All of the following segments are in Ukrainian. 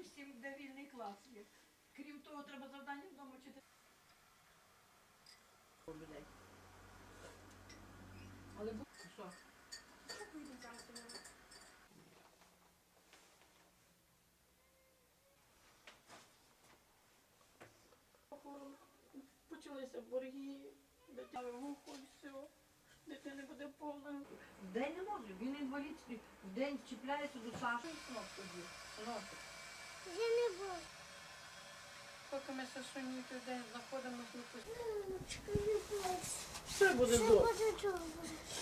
допустим, де вільний клас є. Крім того, треба завдання вдома вчити. Але бу- що? Почалися борги, дитя вухо, все. Дитини буде повна. В день не може, він інвалідський. В день чіпляється до Саші. Синок тоді. Синок. Я не буду. Поки ми Сашуні той день знаходимося, ми все буде добре.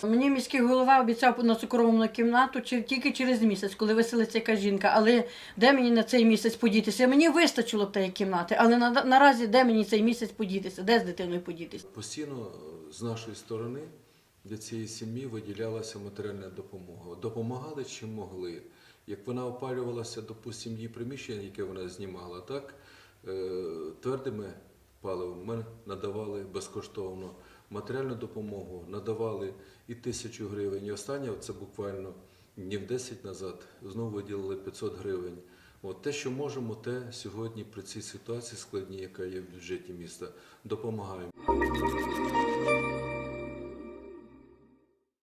Мені міський голова обіцяв на цукровому кімнату тільки через місяць, коли виселиться яка жінка. Але де мені на цей місяць подітися? Мені вистачило б тієї кімнати, але на, наразі де мені цей місяць подітися? Де з дитиною подітися? Постійно е, з нашої сторони для цієї сім'ї виділялася матеріальна допомога. Допомагали чим могли. Як вона опалювалася, допустимо, її приміщення, яке вона знімала, так е, твердими паливом ми надавали безкоштовно матеріальну допомогу, надавали і тисячу гривень. І останнє, це буквально днів 10 назад, знову виділили 500 гривень. От те, що можемо, те сьогодні при цій ситуації складній, яка є в бюджеті міста, допомагаємо.